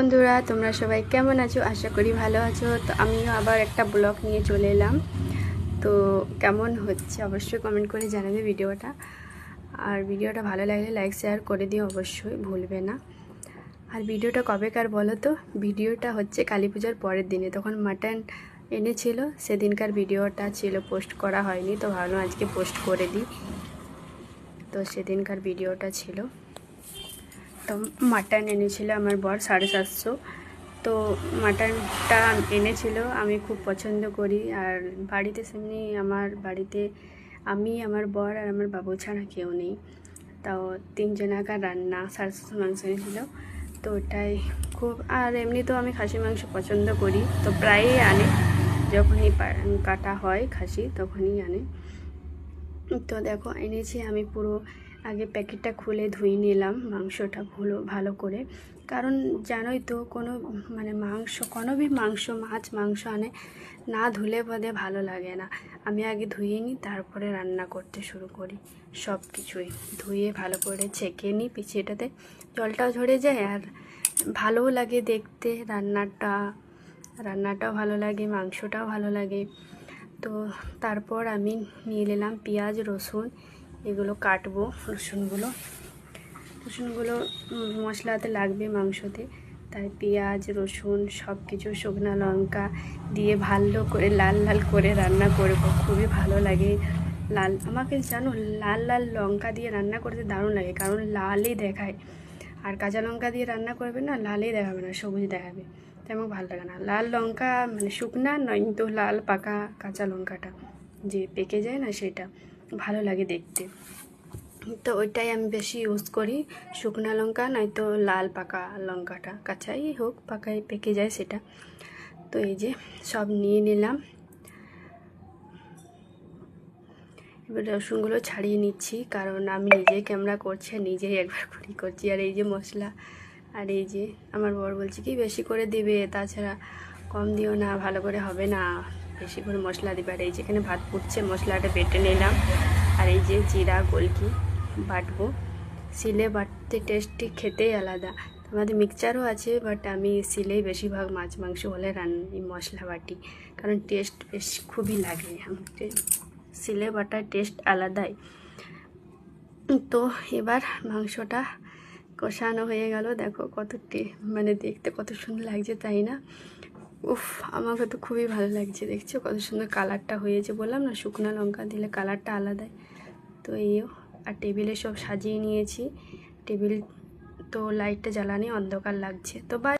বন্ধুরা, তোমরা সবাই কেমন আছো? আশা করি ভালো আছো। তো আমিও আবার একটা ব্লগ নিয়ে চলে এলাম। তো কেমন হচ্ছে? অবশ্যই কমেন্ট করে জানাবে ভিডিওটা। আর ভিডিওটা ভালো লাগলে লাইক শেয়ার করে দিও অবশ্যই, ভুলবে না। আর ভিডিওটা কবেকার বলো তো? ভিডিওটা হচ্ছে কালী পূজার পরের দিনে। তখন মাটন এনেছিল, সেদিনকার ভিডিওটা ছিল পোস্ট করা হয়নি, তো ভাবলাম আজকে পোস্ট করে দিই। তো সেদিনকার ভিডিওটা ছিল। তো মাটন এনেছিল আমার বর, সাড়ে সাতশো। তো মাটনটা এনেছিল, আমি খুব পছন্দ করি। আর বাড়িতে সেমনি আমার বাড়িতে আমি, আমার বর আর আমার বাবু ছাড়া কেউ নেই। তাও তিনজনাকার রান্না সাড়ে সাতশো মাংস এনেছিল। তো ওটাই খুব, আর এমনি তো আমি খাসি মাংস পছন্দ করি। তো প্রায়ই আনে, যখনই কাটা হয় খাসি, তখনই আনে। তো দেখো, এনেছি আমি পুরো আগে প্যাকেটটা খুলে ধুয়ে নিলাম, মাংসটা ভালো ভালো করে। কারণ জানোই তো, কোনো মানে মাংস, কোনো ভি মাংস, মাছ, মাংস আনে না ধুলে বোধে ভালো লাগে না। আমি আগে ধুয়ে নিই, তারপরে রান্না করতে শুরু করি সব কিছুই ধুয়ে ভালো করে ছেঁকে নিই পিছিয়েটাতে। জলটাও ঝরে যায় আর ভালোও লাগে দেখতে, রান্নাটা, রান্নাটাও ভালো লাগে, মাংসটাও ভালো লাগে। তো তারপর আমি নিয়ে নিলাম পেঁয়াজ, রসুন এগুলো কাটবো রসুনগুলো। রসুনগুলো মশলাতে লাগবে মাংসতে। তাই পেঁয়াজ, রসুন সব কিছু শুকনো লঙ্কা দিয়ে ভালো করে লাল লাল করে রান্না করব। খুবই ভালো লাগে। লাল, আমাকে জানো লাল লাল লঙ্কা দিয়ে রান্না করতে দারুণ লাগে, কারণ লালই দেখায়। আর কাঁচা লঙ্কা দিয়ে রান্না করবে না, লালই দেখাবে না, সবুজ দেখাবে। তাই আমাকে ভালো লাগে না। লাল লঙ্কা মানে শুকনা নয় তো লাল পাকা কাঁচা লঙ্কাটা, যে পেকে যায় না সেটা। ভালো লাগে দেখতে। তো ওইটাই আমি বেশি ইউজ করি। শুকনা লঙ্কা, নয়তো লাল পাকা লঙ্কাটা, কাঁচাই হোক পাকাই পেকে যায় সেটা। তো এই যে সব নিয়ে নিলাম। এবার রসুনগুলো ছাড়িয়ে নিচ্ছি, কারণ আমি নিজেই ক্যামেরা করছি আর নিজেই একবার করি করছি। আর এই যে মশলা, আর এই যে আমার বর বলছে কি, বেশি করে দিবে, তাছাড়া কম দিও না, ভালো করে হবে না। বেশি করে মশলা দিবে। আর এই যেখানে ভাত ফুটছে, মশলাটা বেটে নিলাম। আর এই যে জিরা, গোলকি বাটবো। শিলে বাটতে টেস্টটি খেতেই আলাদা। আমাদের মিক্সচারও আছে বাট আমি শিলেই বেশিরভাগ মাছ, মাংস হলে রান্নি মশলা বাটি। কারণ টেস্ট বেশ খুবই লাগে। আমাকে শিলে বাটার টেস্ট আলাদাই। তো এবার মাংসটা কষানো হয়ে গেল। দেখো কত মানে দেখতে কত সুন্দর লাগছে, তাই না? উফ, আমাকে তো খুবই ভালো লাগছে, দেখছ? কত সুন্দর কালারটা হয়েছে বললাম না, শুকনো লঙ্কা দিলে কালারটা আলাদাই তো এইও আর টেবিলে সব সাজিয়ে নিয়েছি। টেবিল তো লাইটটা জ্বালানি অন্ধকার লাগছে। তো বা